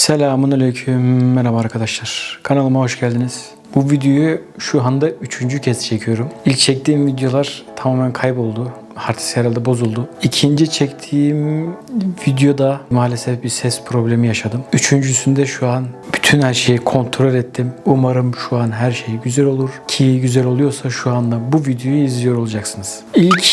Selamun Aleyküm. Merhaba arkadaşlar. Kanalıma hoş geldiniz. Bu videoyu şu anda üçüncü kez çekiyorum. İlk çektiğim videolar tamamen kayboldu. Harddisk herhalde bozuldu. İkinci çektiğim videoda maalesef bir ses problemi yaşadım. Üçüncüsünde şu an bütün her şeyi kontrol ettim. Umarım şu an her şey güzel olur. Ki güzel oluyorsa şu anda bu videoyu izliyor olacaksınız. İlk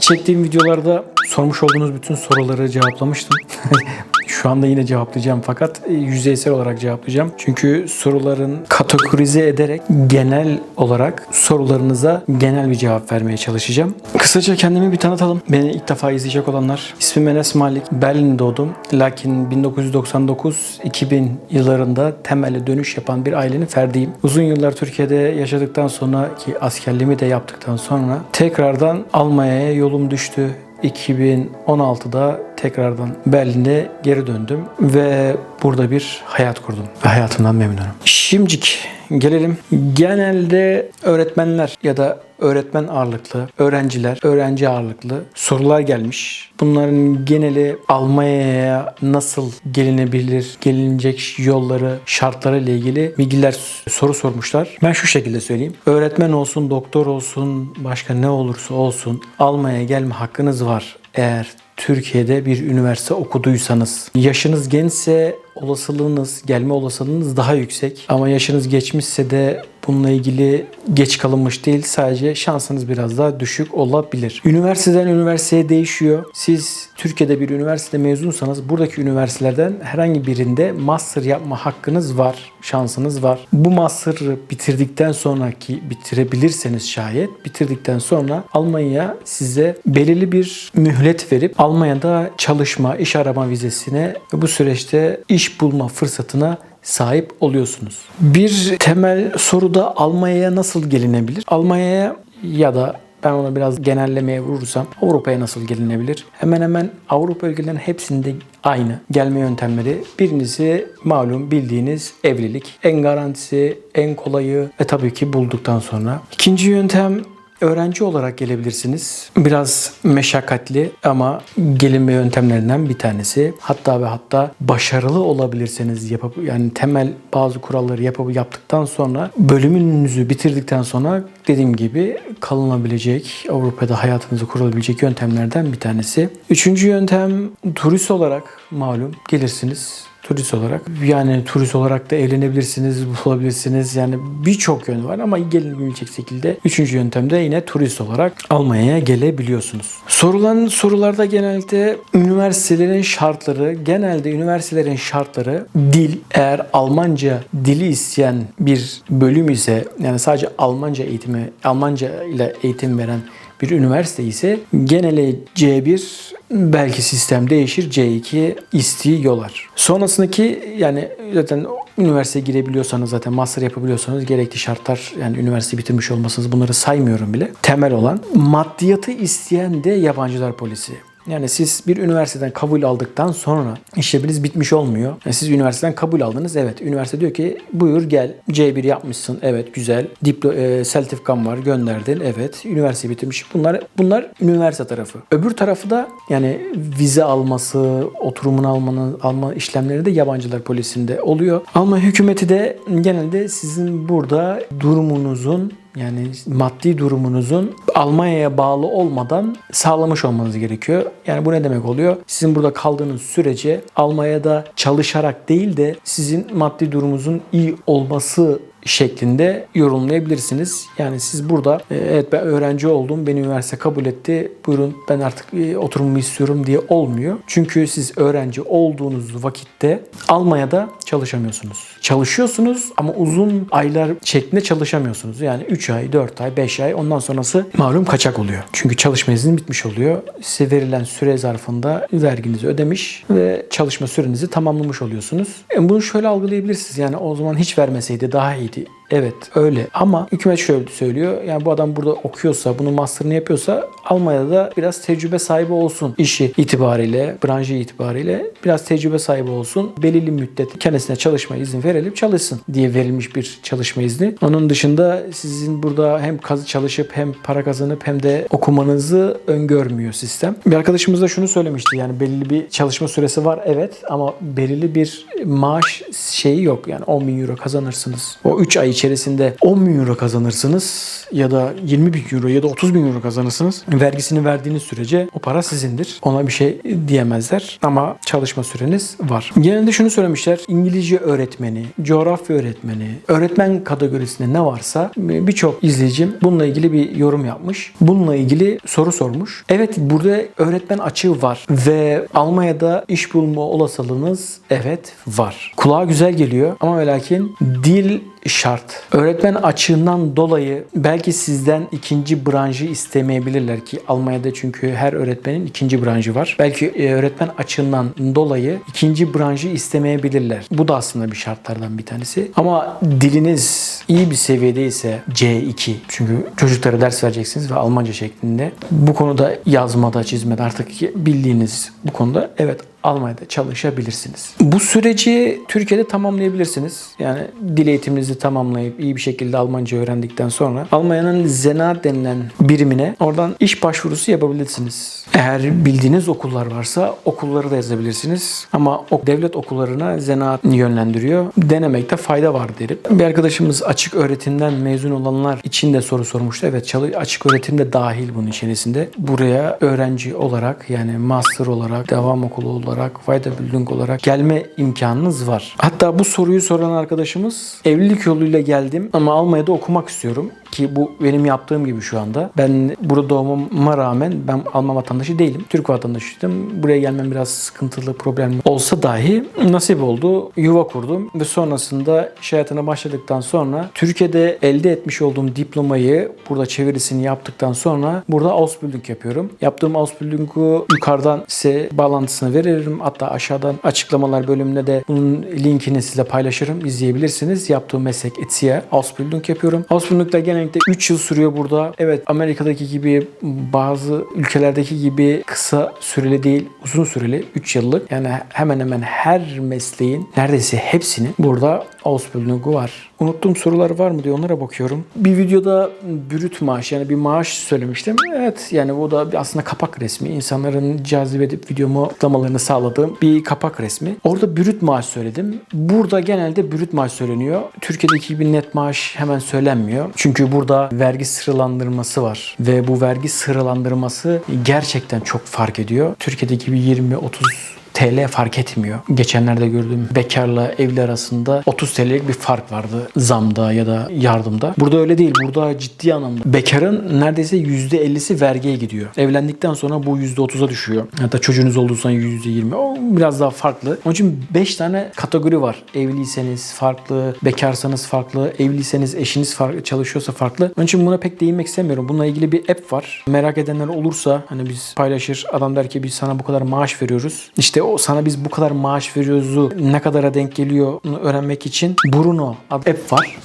çektiğim videolarda sormuş olduğunuz bütün soruları cevaplamıştım. Şu anda yine cevaplayacağım fakat e, yüzeysel olarak cevaplayacağım. Çünkü soruların kategorize ederek genel olarak sorularınıza genel bir cevap vermeye çalışacağım. Kısaca kendimi bir tanıtalım. Beni ilk defa izleyecek olanlar. İsmim Enes Malik. Berlin'de doğdum. Lakin 1999-2000 yıllarında temelde dönüş yapan bir ailenin ferdiyim. Uzun yıllar Türkiye'de yaşadıktan sonra ki askerliğimi de yaptıktan sonra tekrardan Almanya'ya yolum düştü. 2016'da tekrardan Berlin'e geri döndüm ve burada bir hayat kurdum ve hayatımdan memnunum. Şimdicik gelelim. Genelde öğretmenler ya da öğretmen ağırlıklı, öğrenciler, öğrenci ağırlıklı sorular gelmiş. Bunların geneli Almanya'ya nasıl gelinebilir, gelinecek yolları, şartları ile ilgili bilgiler soru sormuşlar. Ben şu şekilde söyleyeyim. Öğretmen olsun, doktor olsun, başka ne olursa olsun Almanya'ya gelme hakkınız var. Eğer Türkiye'de bir üniversite okuduysanız. Yaşınız gençse olasılığınız, gelme olasılığınız daha yüksek. Ama yaşınız geçmişse de bununla ilgili geç kalınmış değil. Sadece şansınız biraz daha düşük olabilir. Üniversiteden üniversiteye değişiyor. Siz Türkiye'de bir üniversitede mezunsanız buradaki üniversitelerden herhangi birinde master yapma hakkınız var. Şansınız var. Bu master'ı bitirdikten sonraki bitirebilirseniz şayet bitirdikten sonra Almanya size belirli bir mühlet verip Almanya'da çalışma, iş arama vizesine ve bu süreçte iş bulma fırsatına sahip oluyorsunuz. Bir temel soruda Almanya'ya nasıl gelinebilir? Almanya'ya ya da ben ona biraz genellemeye vurursam Avrupa'ya nasıl gelinebilir? Hemen hemen Avrupa ülkelerinin hepsinde aynı gelme yöntemleri. Birincisi malum bildiğiniz evlilik. En garantisi, en kolayı ve tabii ki bulduktan sonra. İkinci yöntem Öğrenci olarak gelebilirsiniz. Biraz meşakkatli ama gelinme yöntemlerinden bir tanesi. Hatta ve hatta başarılı olabilirseniz yapıp yani temel bazı kuralları yapıp yaptıktan sonra bölümünüzü bitirdikten sonra dediğim gibi kalınabilecek, Avrupa'da hayatınızı kurulabilecek yöntemlerden bir tanesi. Üçüncü yöntem turist olarak malum gelirsiniz turist olarak. Yani turist olarak da evlenebilirsiniz, bulabilirsiniz. Yani birçok yön var ama gelinebilecek şekilde üçüncü yöntemde yine turist olarak Almanya'ya gelebiliyorsunuz. Sorulan sorularda genelde üniversitelerin şartları, genelde üniversitelerin şartları dil. Eğer Almanca dili isteyen bir bölüm ise yani sadece Almanca eğitimi, Almanca ile eğitim veren bir üniversite ise genele C1 belki sistem değişir C2 istiyorlar. Sonrasındaki yani zaten üniversiteye girebiliyorsanız zaten master yapabiliyorsanız gerekli şartlar yani üniversite bitirmiş olmasınız bunları saymıyorum bile. Temel olan maddiyatı isteyen de yabancılar polisi. Yani siz bir üniversiteden kabul aldıktan sonra işleminiz bitmiş olmuyor. Yani siz üniversiteden kabul aldınız. Evet. Üniversite diyor ki buyur gel. C1 yapmışsın. Evet güzel. Diplo e, sertifikan var gönderdin. Evet. Üniversite bitirmiş. Bunlar bunlar üniversite tarafı. Öbür tarafı da yani vize alması, oturumunu almanın alma işlemleri de yabancılar polisinde oluyor. Almanya hükümeti de genelde sizin burada durumunuzun yani maddi durumunuzun Almanya'ya bağlı olmadan sağlamış olmanız gerekiyor. Yani bu ne demek oluyor? Sizin burada kaldığınız sürece Almanya'da çalışarak değil de sizin maddi durumunuzun iyi olması şeklinde yorumlayabilirsiniz. Yani siz burada e, evet ben öğrenci oldum, beni üniversite kabul etti, buyurun ben artık e, oturumumu istiyorum diye olmuyor. Çünkü siz öğrenci olduğunuz vakitte Almanya'da çalışamıyorsunuz. Çalışıyorsunuz ama uzun aylar şeklinde çalışamıyorsunuz. Yani 3 ay, 4 ay, 5 ay ondan sonrası malum kaçak oluyor. Çünkü çalışma izni bitmiş oluyor. Size verilen süre zarfında verginizi ödemiş ve çalışma sürenizi tamamlamış oluyorsunuz. E bunu şöyle algılayabilirsiniz. Yani o zaman hiç vermeseydi daha It. Evet öyle ama hükümet şöyle söylüyor. Yani bu adam burada okuyorsa, bunu master'ını yapıyorsa Almanya'da biraz tecrübe sahibi olsun. işi itibariyle, branşı itibariyle biraz tecrübe sahibi olsun. Belirli müddet kendisine çalışma izni verelim çalışsın diye verilmiş bir çalışma izni. Onun dışında sizin burada hem kazı çalışıp hem para kazanıp hem de okumanızı öngörmüyor sistem. Bir arkadaşımız da şunu söylemişti. Yani belirli bir çalışma süresi var evet ama belirli bir maaş şeyi yok. Yani 10 bin euro kazanırsınız. O 3 ay içerisinde 10 bin euro kazanırsınız ya da 20 bin euro ya da 30 bin euro kazanırsınız. Vergisini verdiğiniz sürece o para sizindir. Ona bir şey diyemezler ama çalışma süreniz var. Genelde şunu söylemişler. İngilizce öğretmeni, coğrafya öğretmeni, öğretmen kategorisinde ne varsa birçok izleyicim bununla ilgili bir yorum yapmış. Bununla ilgili soru sormuş. Evet burada öğretmen açığı var ve Almanya'da iş bulma olasılığınız evet var. Kulağa güzel geliyor ama ve lakin dil şart. Öğretmen açığından dolayı belki sizden ikinci branşı istemeyebilirler ki Almanya'da çünkü her öğretmenin ikinci branşı var. Belki e, öğretmen açığından dolayı ikinci branşı istemeyebilirler. Bu da aslında bir şartlardan bir tanesi. Ama diliniz iyi bir seviyedeyse C2 çünkü çocuklara ders vereceksiniz ve Almanca şeklinde bu konuda yazmada çizmede artık bildiğiniz bu konuda evet Almanya'da çalışabilirsiniz. Bu süreci Türkiye'de tamamlayabilirsiniz. Yani dil eğitiminizi tamamlayıp iyi bir şekilde Almanca öğrendikten sonra Almanya'nın Zena denilen birimine oradan iş başvurusu yapabilirsiniz. Eğer bildiğiniz okullar varsa okulları da yazabilirsiniz. Ama o devlet okullarına Zena yönlendiriyor. Denemekte fayda var derim. Bir arkadaşımız açık öğretimden mezun olanlar için de soru sormuştu. Evet açık öğretim de dahil bunun içerisinde. Buraya öğrenci olarak yani master olarak, devam okulu olarak olarak, Weiterbildung olarak gelme imkanınız var. Hatta bu soruyu soran arkadaşımız evlilik yoluyla geldim ama Almanya'da okumak istiyorum ki bu benim yaptığım gibi şu anda. Ben burada doğmama rağmen ben Alman vatandaşı değilim. Türk vatandaşıydım. Buraya gelmem biraz sıkıntılı, problemli olsa dahi nasip oldu. Yuva kurdum ve sonrasında iş hayatına başladıktan sonra Türkiye'de elde etmiş olduğum diplomayı burada çevirisini yaptıktan sonra burada Ausbildung yapıyorum. Yaptığım Ausbildung'u yukarıdan size bağlantısını veririm. Hatta aşağıdan açıklamalar bölümünde de bunun linkini size paylaşırım. İzleyebilirsiniz. Yaptığım meslek Etsy Ausbildung yapıyorum. Ausbildung'da genellikle 3 yıl sürüyor burada. Evet Amerika'daki gibi bazı ülkelerdeki gibi kısa süreli değil uzun süreli 3 yıllık. Yani hemen hemen her mesleğin neredeyse hepsinin burada Ausbildung'u var. Unuttuğum sorular var mı diye onlara bakıyorum. Bir videoda brüt maaş yani bir maaş söylemiştim. Evet yani bu da aslında kapak resmi. İnsanların cazip edip videomu tıklamalarını sağladığım bir kapak resmi. Orada brüt maaş söyledim. Burada genelde brüt maaş söyleniyor. Türkiye'deki gibi net maaş hemen söylenmiyor. Çünkü burada vergi sıralandırması var. Ve bu vergi sıralandırması gerçekten çok fark ediyor. Türkiye'deki gibi 20-30 TL fark etmiyor. Geçenlerde gördüğüm bekarla evli arasında 30 TL'lik bir fark vardı zamda ya da yardımda. Burada öyle değil. Burada ciddi anlamda bekarın neredeyse %50'si vergiye gidiyor. Evlendikten sonra bu %30'a düşüyor. Hatta çocuğunuz olduysa %20. O biraz daha farklı. Onun için 5 tane kategori var. Evliyseniz farklı, bekarsanız farklı, evliyseniz eşiniz farklı, çalışıyorsa farklı. Onun için buna pek değinmek istemiyorum. Bununla ilgili bir app var. Merak edenler olursa hani biz paylaşır. Adam der ki biz sana bu kadar maaş veriyoruz. İşte o sana biz bu kadar maaş veriyoruzu ne kadara denk geliyor öğrenmek için Bruno adlı app var.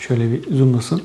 Şöyle bir zoomlasın.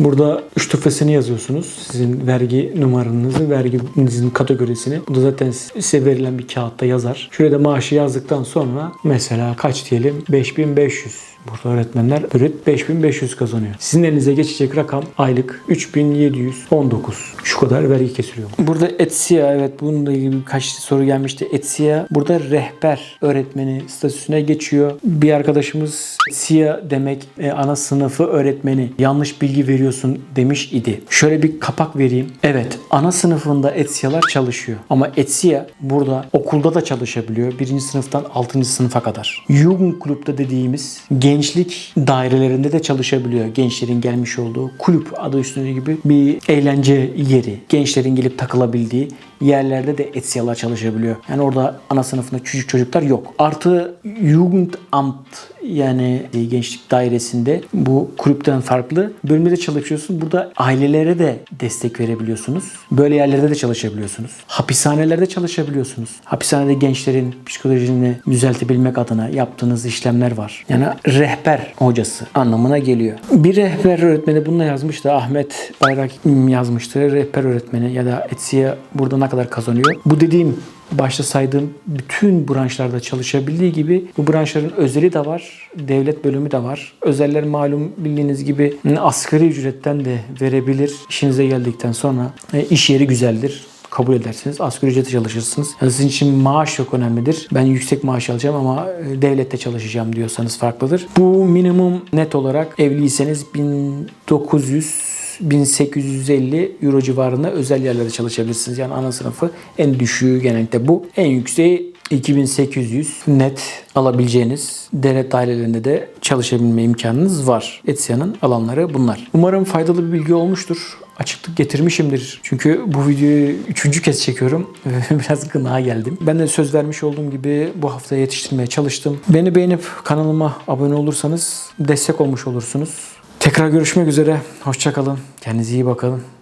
Burada üç tüfesini yazıyorsunuz. Sizin vergi numaranızı, verginizin kategorisini. Bu da zaten size verilen bir kağıtta yazar. Şuraya da maaşı yazdıktan sonra mesela kaç diyelim? 5500. Burada öğretmenler brüt 5500 kazanıyor. Sizin elinize geçecek rakam aylık 3719. Şu kadar vergi kesiliyor. Burada Etsia evet bununla ilgili birkaç soru gelmişti. Etsia burada rehber öğretmeni statüsüne geçiyor. Bir arkadaşımız Etsia demek e, ana sınıfı öğretmeni yanlış bilgi veriyorsun demiş idi. Şöyle bir kapak vereyim. Evet ana sınıfında Etsia'lar çalışıyor. Ama Etsia burada okulda da çalışabiliyor. Birinci sınıftan altıncı sınıfa kadar. Jugendclub'da dediğimiz gençlik dairelerinde de çalışabiliyor. Gençlerin gelmiş olduğu kulüp adı üstünde gibi bir eğlence yeri. Gençlerin gelip takılabildiği yerlerde de Etsya'lar çalışabiliyor. Yani orada ana sınıfında küçük çocuklar yok. Artı Jugendamt yani gençlik dairesinde bu kulüpten farklı bölümde çalışıyorsun. Burada ailelere de destek verebiliyorsunuz. Böyle yerlerde de çalışabiliyorsunuz. Hapishanelerde çalışabiliyorsunuz. Hapishanede gençlerin psikolojisini düzeltebilmek adına yaptığınız işlemler var. Yani rehber hocası anlamına geliyor. Bir rehber öğretmeni bununla yazmıştı. Ahmet Bayrak yazmıştı. Rehber öğretmeni ya da Etsy'ye burada ne kadar kazanıyor? Bu dediğim başta saydığım bütün branşlarda çalışabildiği gibi bu branşların özeli de var, devlet bölümü de var. Özeller malum bildiğiniz gibi asgari ücretten de verebilir. İşinize geldikten sonra e, iş yeri güzeldir kabul edersiniz. Asgari ücrete çalışırsınız. Yani sizin için maaş çok önemlidir. Ben yüksek maaş alacağım ama e, devlette çalışacağım diyorsanız farklıdır. Bu minimum net olarak evliyseniz 1900 1850 euro civarında özel yerlerde çalışabilirsiniz. Yani ana sınıfı en düşüğü genellikle bu. En yükseği 2800 net alabileceğiniz devlet dairelerinde de çalışabilme imkanınız var. Etsya'nın alanları bunlar. Umarım faydalı bir bilgi olmuştur. Açıklık getirmişimdir. Çünkü bu videoyu üçüncü kez çekiyorum. ve Biraz gına geldim. Ben de söz vermiş olduğum gibi bu hafta yetiştirmeye çalıştım. Beni beğenip kanalıma abone olursanız destek olmuş olursunuz. Tekrar görüşmek üzere. Hoşçakalın. Kendinize iyi bakın.